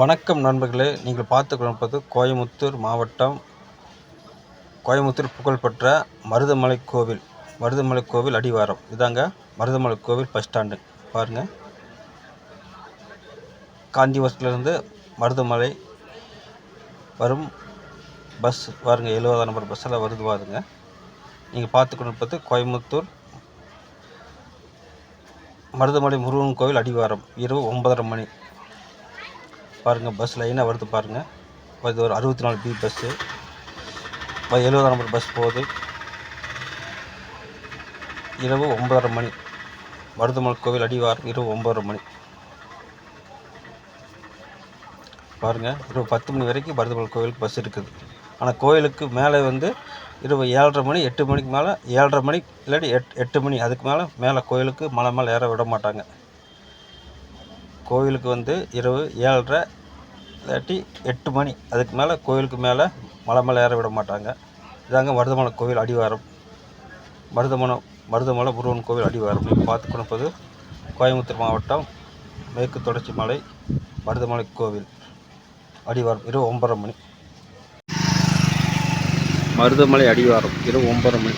வணக்கம் நண்பர்களே. நீங்கள் பார்த்து கொண்டிருப்பது கோயமுத்தூர் மாவட்டம் கோயமுத்தூர் புகழ்பெற்ற மருதமலை கோவில் மருதமலை கோவில் அடிவாரம். இதாங்க மருதமலை கோவில் பஸ் ஸ்டாண்டு பாருங்கள் காஞ்சிபுரத்துலேருந்து மருதமலை வரும் பஸ் பாருங்க எழுபதாம் நம்பர் பஸ்ஸில் வருது பாருங்க. நீங்கள் பார்த்து கொண்டிருப்பது கோயமுத்தூர் மருதமலை முருகன் கோவில் அடிவாரம். இரவு ஒன்பதரை மணி. பாருங்கள் பஸ் லைனாக வருது பாருங்கள் இது ஒரு அறுபத்தி நாலு பி பஸ்ஸு எழுபதாம் நம்பர் பஸ் போகுது. இரவு ஒன்பதரை மணி. மருதமலை கோவில் அடிவாரம் இரவு ஒன்பதரை மணி. பாருங்கள் இரவு பத்து மணி வரைக்கும் மருதமலை கோவிலுக்கு பஸ் இருக்குது. ஆனால் கோயிலுக்கு மேலே வந்து இரவு ஏழரை மணி எட்டு மணிக்கு மேலே ஏழரை மணி இல்லாட்டி எட் எட்டு மணி அதுக்கு மேலே மேலே கோயிலுக்கு மலை மேலே ஏற விட மாட்டாங்க. கோவிலுக்கு வந்து இரவு ஏழரை இல்லாட்டி எட்டு மணி. அதுக்கு மேலே கோவிலுக்கு மேலே மலை மேலே ஏற விட மாட்டாங்க. இதாங்க மருதமலை கோவில் அடிவாரம். மருதமலை மருதமலை முருகன் கோவில் அடிவாரம். நீங்கள் பார்த்து கொடுப்பது கோயம்புத்தூர் மாவட்டம் மேற்கு தொடர்ச்சி மலை மருதமலை கோவில் அடிவாரம். இரவு ஒன்பதரை மணி. மருதமலை அடிவாரம். இரவு ஒன்பதரை மணி.